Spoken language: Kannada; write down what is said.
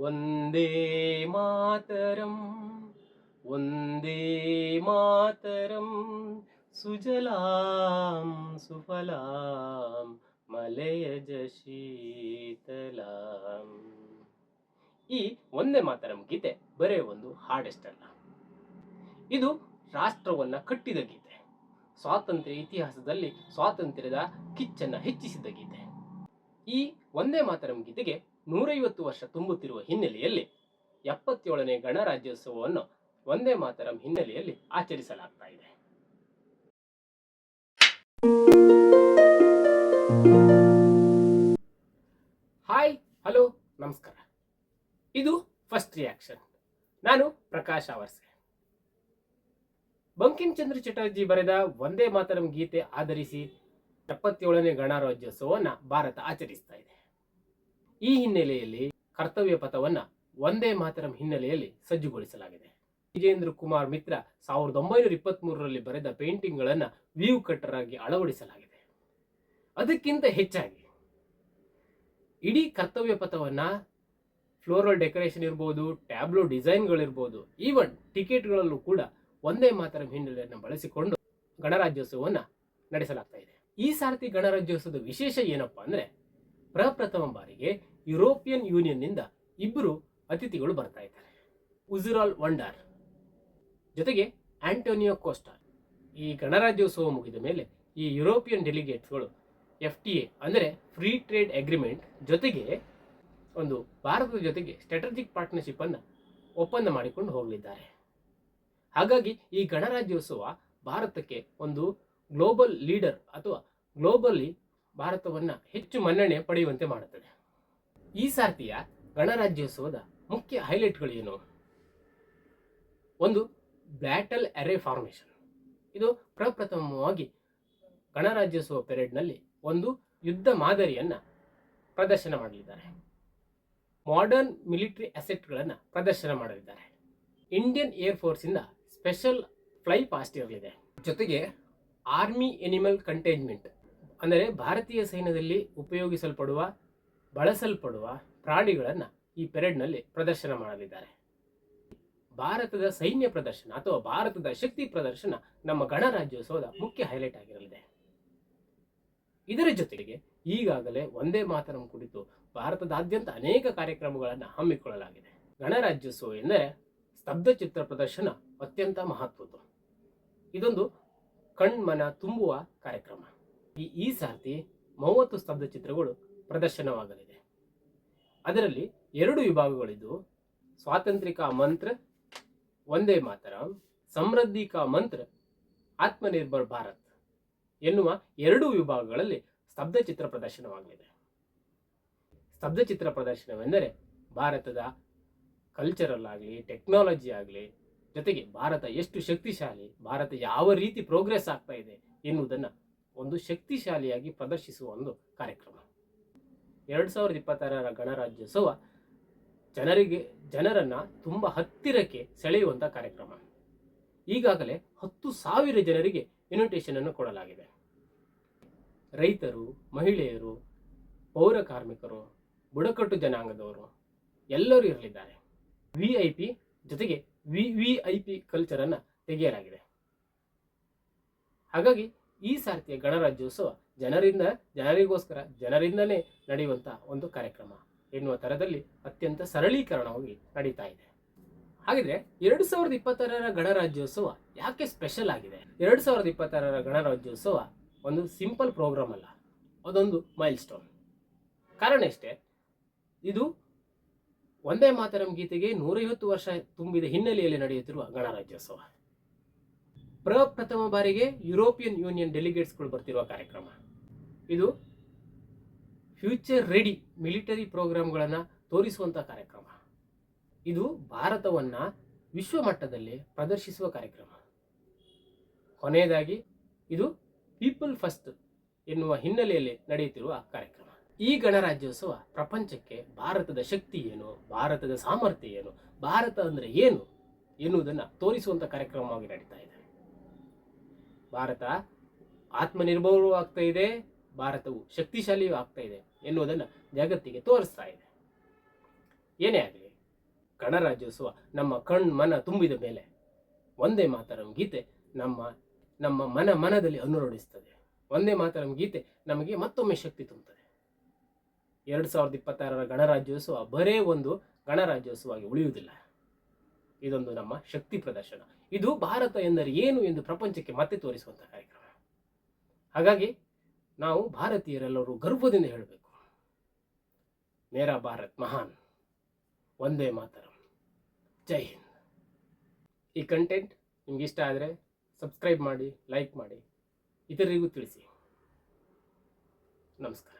ಒಂದೇ ಮಾತರಂ ಒಂದೇ ಮಾತರಂ, ಸುಜಲಾಂ ಸುಫಲಾಂ ಮಲಯಜ ಶೀತಲಾಂ. ಈ ಒಂದೇ ಮಾತರಂ ಗೀತೆ ಬರೇ ಒಂದು ಹಾಡಷ್ಟಲ್ಲ ಇದು ರಾಷ್ಟ್ರವನ್ನ ಕಟ್ಟಿದ ಗೀತೆ. ಸ್ವಾತಂತ್ರ್ಯ ಇತಿಹಾಸದಲ್ಲಿ ಸ್ವಾತಂತ್ರ್ಯದ ಕಿಚ್ಚನ್ನ ಹೆಚ್ಚಿಸಿದ ಗೀತೆ. ಈ ಒಂದೇ ಮಾತರಂ ಗೀತೆಗೆ ನೂರೈವತ್ತು ವರ್ಷ ತುಂಬುತ್ತಿರುವ ಹಿನ್ನೆಲೆಯಲ್ಲಿ ಎಪ್ಪತ್ತೇಳನೇ ಗಣರಾಜ್ಯೋತ್ಸವವನ್ನು ಒಂದೇ ಮಾತರಂ ಹಿನ್ನೆಲೆಯಲ್ಲಿ ಆಚರಿಸಲಾಗ್ತಾ ಇದೆ. ಹಾಯ್ ಹಲೋ ನಮಸ್ಕಾರ. ಇದು ಫಸ್ಟ್ ರಿಯಾಕ್ಷನ್ ನಾನು ಪ್ರಕಾಶ್ ಅವರ್ಸೆ ಬಂಕಿಂ ಚಂದ್ರ ಚಟರ್ಜಿ ಬರೆದ ಒಂದೇ ಮಾತರಂ ಗೀತೆ ಆಧರಿಸಿ ಎಪ್ಪತ್ತೇಳನೇ ಗಣರಾಜ್ಯೋತ್ಸವವನ್ನು ಭಾರತ ಆಚರಿಸ್ತಾ ಇದೆ. ಈ ಹಿನ್ನೆಲೆಯಲ್ಲಿ ಕರ್ತವ್ಯ ಪಥವನ್ನ ಒಂದೇ ಮಾತರಂ ಹಿನ್ನೆಲೆಯಲ್ಲಿ ಸಜ್ಜುಗೊಳಿಸಲಾಗಿದೆ. ವಿಜೇಂದ್ರ ಕುಮಾರ್ ಮಿತ್ರ ಸಾವಿರದ ಒಂಬೈನೂರ ಇಪ್ಪತ್ತ್ ಮೂರರಲ್ಲಿ ಬರೆದ ಪೇಂಟಿಂಗ್ಗಳನ್ನು ವ್ಯೂ ಕಟ್ಟರ್ ಆಗಿ ಅಳವಡಿಸಲಾಗಿದೆ. ಅದಕ್ಕಿಂತ ಹೆಚ್ಚಾಗಿ ಇಡೀ ಕರ್ತವ್ಯ ಪಥವನ್ನ ಫ್ಲೋರಲ್ ಡೆಕೋರೇಷನ್ ಇರ್ಬೋದು, ಟ್ಯಾಬ್ಲೋ ಡಿಸೈನ್ಗಳಿರ್ಬೋದು, ಈವನ್ ಟಿಕೆಟ್ಗಳಲ್ಲೂ ಕೂಡ ಒಂದೇ ಮಾತರ ಹಿನ್ನೆಲೆಯನ್ನು ಬಳಸಿಕೊಂಡು ಗಣರಾಜ್ಯೋತ್ಸವವನ್ನು ನಡೆಸಲಾಗ್ತಾ ಇದೆ. ಈ ಸಾರತಿ ಗಣರಾಜ್ಯೋತ್ಸವದ ವಿಶೇಷ ಏನಪ್ಪಾ ಅಂದ್ರೆ ಪ್ರಪ್ರಥಮ ಬಾರಿಗೆ ಯುರೋಪಿಯನ್ ಯೂನಿಯನ್ನಿಂದ ಇಬ್ಬರು ಅತಿಥಿಗಳು ಬರ್ತಾ ಇದ್ದಾರೆ. ಉಜುರಾಲ್ ವಂಡಾರ್ ಜೊತೆಗೆ ಆಂಟೋನಿಯೋ ಕೋಸ್ಟಾ. ಈ ಗಣರಾಜ್ಯೋತ್ಸವ ಮುಗಿದ ಮೇಲೆ ಈ ಯುರೋಪಿಯನ್ ಡೆಲಿಗೇಟ್ಸ್ಗಳು ಎಫ್ ಟಿ ಎ ಅಂದರೆ ಫ್ರೀ ಟ್ರೇಡ್ ಅಗ್ರಿಮೆಂಟ್ ಜೊತೆಗೆ ಒಂದು ಭಾರತದ ಜೊತೆಗೆ ಸ್ಟ್ರಾಟಜಿಕ್ ಪಾರ್ಟ್ನರ್ಶಿಪ್ ಅನ್ನು ಒಪ್ಪಂದ ಮಾಡಿಕೊಂಡು ಹೋಗಲಿದ್ದಾರೆ. ಹಾಗಾಗಿ ಈ ಗಣರಾಜ್ಯೋತ್ಸವ ಭಾರತಕ್ಕೆ ಒಂದು ಗ್ಲೋಬಲ್ ಲೀಡರ್ ಅಥವಾ ಗ್ಲೋಬಲಿ ಭಾರತವನ್ನ ಹೆಚ್ಚು ಮನ್ನಣೆ ಪಡೆಯುವಂತೆ ಮಾಡುತ್ತದೆ. ಈ ಸಾರ್ತಿಯ ಗಣರಾಜ್ಯೋತ್ಸವದ ಮುಖ್ಯ ಹೈಲೈಟ್ಗಳು ಏನು? ಒಂದು ಬ್ಯಾಟಲ್ ಅರೆ ಫಾರ್ಮೇಷನ್ ಇದು ಪ್ರಪ್ರಥಮವಾಗಿ ಗಣರಾಜ್ಯೋತ್ಸವ ಪೆರೇಡ್ನಲ್ಲಿ ಒಂದು ಯುದ್ಧ ಮಾದರಿಯನ್ನ ಪ್ರದರ್ಶನ ಮಾಡಲಿದ್ದಾರೆ. ಮಾಡರ್ನ್ ಮಿಲಿಟರಿ ಅಸೆಟ್ಗಳನ್ನು ಪ್ರದರ್ಶನ ಮಾಡಲಿದ್ದಾರೆ. ಇಂಡಿಯನ್ ಏರ್ ಫೋರ್ಸಿಂದ ಸ್ಪೆಷಲ್ ಫ್ಲೈ ಪಾಸ್ಟ್ ಇರಲಿದೆ ಜೊತೆಗೆ ಆರ್ಮಿ ಎನಿಮಲ್ ಕಂಟೈನ್ಮೆಂಟ್ ಅಂದರೆ ಭಾರತೀಯ ಸೈನ್ಯದಲ್ಲಿ ಉಪಯೋಗಿಸಲ್ಪಡುವ, ಬಳಸಲ್ಪಡುವ ಪ್ರಾಣಿಗಳನ್ನು ಈ ಪೆರೇಡ್ನಲ್ಲಿ ಪ್ರದರ್ಶನ ಮಾಡಲಿದ್ದಾರೆ. ಭಾರತದ ಸೈನ್ಯ ಪ್ರದರ್ಶನ ಅಥವಾ ಭಾರತದ ಶಕ್ತಿ ಪ್ರದರ್ಶನ ನಮ್ಮ ಗಣರಾಜ್ಯೋತ್ಸವದ ಮುಖ್ಯ ಹೈಲೈಟ್ ಆಗಿರಲಿದೆ. ಇದರ ಜೊತೆಗೆ ಈಗಾಗಲೇ ಒಂದೇ ಮಾತರಂ ಕುರಿತು ಭಾರತದಾದ್ಯಂತ ಅನೇಕ ಕಾರ್ಯಕ್ರಮಗಳನ್ನು ಹಮ್ಮಿಕೊಳ್ಳಲಾಗಿದೆ. ಗಣರಾಜ್ಯೋತ್ಸವ ಎಂದರೆ ಸ್ತಬ್ಧ ಚಿತ್ರ ಪ್ರದರ್ಶನ ಅತ್ಯಂತ ಮಹತ್ವದ್ದು. ಇದೊಂದು ಕಣ್ಮನ ತುಂಬುವ ಕಾರ್ಯಕ್ರಮ. ಈ ಈ ಸಾರ್ತಿ ಮೂವತ್ತು ಸ್ತಬ್ಧ ಚಿತ್ರಗಳು ಪ್ರದರ್ಶನವಾಗಲಿದೆ. ಅದರಲ್ಲಿ ಎರಡು ವಿಭಾಗಗಳಿದ್ದು, ಸ್ವಾತಂತ್ರ್ಯಿಕ ಮಂತ್ರ ಒಂದೇ ಮಾತರ ಸಮೃದ್ಧಿ ಕಾ ಮಂತ್ರ, ಆತ್ಮನಿರ್ಭರ್ ಭಾರತ್ ಎನ್ನುವ ಎರಡು ವಿಭಾಗಗಳಲ್ಲಿ ಸ್ತಬ್ಧ ಚಿತ್ರ ಪ್ರದರ್ಶನವಾಗಲಿದೆ. ಸ್ತಬ್ಧ ಚಿತ್ರ ಪ್ರದರ್ಶನವೆಂದರೆ ಭಾರತದ ಕಲ್ಚರಲ್ ಆಗಲಿ ಟೆಕ್ನಾಲಜಿ ಆಗಲಿ, ಜೊತೆಗೆ ಭಾರತ ಎಷ್ಟು ಶಕ್ತಿಶಾಲಿ, ಭಾರತ ಯಾವ ರೀತಿ ಪ್ರೋಗ್ರೆಸ್ ಆಗ್ತಾ ಇದೆ ಎನ್ನುವುದನ್ನು ಒಂದು ಶಕ್ತಿಶಾಲಿಯಾಗಿ ಪ್ರದರ್ಶಿಸುವ ಒಂದು ಕಾರ್ಯಕ್ರಮ. ಎರಡು ಸಾವಿರದ ಇಪ್ಪತ್ತಾರರ ಗಣರಾಜ್ಯೋತ್ಸವ ಜನರಿಗೆ, ಜನರನ್ನು ತುಂಬ ಹತ್ತಿರಕ್ಕೆ ಸೆಳೆಯುವಂಥ ಕಾರ್ಯಕ್ರಮ. ಈಗಾಗಲೇ ಹತ್ತು ಸಾವಿರ ಜನರಿಗೆ ಇನ್ವಿಟೇಷನನ್ನು ಕೊಡಲಾಗಿದೆ. ರೈತರು, ಮಹಿಳೆಯರು, ಪೌರ ಕಾರ್ಮಿಕರು, ಬುಡಕಟ್ಟು ಜನಾಂಗದವರು ಎಲ್ಲರೂ ಇರಲಿದ್ದಾರೆ. ವಿ ಐ ಪಿ ಜೊತೆಗೆ ವಿ ವಿ ಐ ಪಿ ಕಲ್ಚರನ್ನು ತೆಗೆಯಲಾಗಿದೆ. ಹಾಗಾಗಿ ಈ ಸಾರ್ತಿಯ ಗಣರಾಜ್ಯೋತ್ಸವ ಜನರಿಂದ, ಜನರಿಗೋಸ್ಕರ ಜನರಿಂದಲೇ ನಡೆಯುವಂಥ ಒಂದು ಕಾರ್ಯಕ್ರಮ. ಎನ್ನುವ ಥರದಲ್ಲಿ ಅತ್ಯಂತ ಸರಳೀಕರಣವಾಗಿ ನಡೀತಾ ಇದೆ. ಹಾಗಿದ್ರೆ ಎರಡು ಸಾವಿರದ ಇಪ್ಪತ್ತಾರರ ಗಣರಾಜ್ಯೋತ್ಸವ ಯಾಕೆ ಸ್ಪೆಷಲ್ ಆಗಿದೆ? ಎರಡು ಸಾವಿರದ ಇಪ್ಪತ್ತಾರರ ಗಣರಾಜ್ಯೋತ್ಸವ ಒಂದು ಸಿಂಪಲ್ ಪ್ರೋಗ್ರಾಮ್ ಅಲ್ಲ. ಅದೊಂದು ಮೈಲ್ ಸ್ಟೋನ್ ಕಾರಣ ಇಷ್ಟೇ ಇದು ಒಂದೇ ಮಾತರಂ ಗೀತೆಗೆ ನೂರೈವತ್ತು ವರ್ಷ ತುಂಬಿದ ಹಿನ್ನೆಲೆಯಲ್ಲಿ ನಡೆಯುತ್ತಿರುವ ಗಣರಾಜ್ಯೋತ್ಸವ. ಪ್ರಪ್ರಥಮ ಬಾರಿಗೆ ಯುರೋಪಿಯನ್ ಯೂನಿಯನ್ ಡೆಲಿಗೇಟ್ಸ್ಗಳು ಬರ್ತಿರುವ ಕಾರ್ಯಕ್ರಮ. ಇದು ಫ್ಯೂಚರ್ ರೆಡಿ ಮಿಲಿಟರಿ ಪ್ರೋಗ್ರಾಮ್ಗಳನ್ನು ತೋರಿಸುವಂಥ ಕಾರ್ಯಕ್ರಮ. ಇದು ಭಾರತವನ್ನ ವಿಶ್ವ ಮಟ್ಟದಲ್ಲಿ ಪ್ರದರ್ಶಿಸುವ ಕಾರ್ಯಕ್ರಮ. ಕೊನೆಯದಾಗಿ ಇದು ಪೀಪಲ್ ಫಸ್ಟ್ ಎನ್ನುವ ಹಿನ್ನೆಲೆಯಲ್ಲಿ ನಡೆಯುತ್ತಿರುವ ಕಾರ್ಯಕ್ರಮ. ಈ ಗಣರಾಜ್ಯೋತ್ಸವ ಪ್ರಪಂಚಕ್ಕೆ ಭಾರತದ ಶಕ್ತಿ ಏನು, ಭಾರತದ ಸಾಮರ್ಥ್ಯ ಏನು, ಭಾರತ ಅಂದರೆ ಏನು ಎನ್ನುವುದನ್ನು ತೋರಿಸುವಂಥ ಕಾರ್ಯಕ್ರಮವಾಗಿ ನಡೀತಾ ಇದೆ. ಭಾರತ ಆತ್ಮನಿರ್ಭರವೂ ಆಗ್ತಾ ಇದೆ, ಭಾರತವು ಶಕ್ತಿಶಾಲಿಯೂ ಆಗ್ತಾ ಇದೆ ಎನ್ನುವುದನ್ನು ಜಗತ್ತಿಗೆ ತೋರಿಸ್ತಾ ಇದೆ. ಏನೇ ಆಗಲಿ, ಗಣರಾಜ್ಯೋತ್ಸವ ನಮ್ಮ ಕಣ್ ಮನ ತುಂಬಿದ ಮೇಲೆ ಒಂದೇ ಮಾತರಂ ಗೀತೆ ನಮ್ಮ ನಮ್ಮ ಮನ ಮನದಲ್ಲಿ ಅನುರಣಿಸ್ತದೆ ಒಂದೇ ಮಾತರಂ ಗೀತೆ ನಮಗೆ ಮತ್ತೊಮ್ಮೆ ಶಕ್ತಿ ತುಂಬುತ್ತದೆ. ಎರಡು ಸಾವಿರದ ಇಪ್ಪತ್ತಾರರ ಗಣರಾಜ್ಯೋತ್ಸವ ಬರೇ ಒಂದು ಗಣರಾಜ್ಯೋತ್ಸವವಾಗಿ ಉಳಿಯುವುದಿಲ್ಲ. ಇದೊಂದು ನಮ್ಮ ಶಕ್ತಿ ಪ್ರದರ್ಶನ. ಇದು ಭಾರತ ಎಂದರೆ ಏನು ಎಂದು ಪ್ರಪಂಚಕ್ಕೆ ಮತ್ತೆ ತೋರಿಸುವಂತಹ ಕಾರ್ಯಕ್ರಮ. ಹಾಗಾಗಿ ನಾವು ಭಾರತೀಯರೆಲ್ಲರೂ ಗರ್ವದಿಂದ ಹೇಳಬೇಕು. ಮೇರಾ ಭಾರತ್ ಮಹಾನ್. ಒಂದೇ ಮಾತರಂ. ಜೈ ಹಿಂದ್. ಈ ಕಂಟೆಂಟ್ ನಿಮ್ಗೆ ಇಷ್ಟ ಆದರೆ ಸಬ್ಸ್ಕ್ರೈಬ್ ಮಾಡಿ ಲೈಕ್ ಮಾಡಿ, ಇತರರಿಗೂ ತಿಳಿಸಿ. ನಮಸ್ಕಾರ.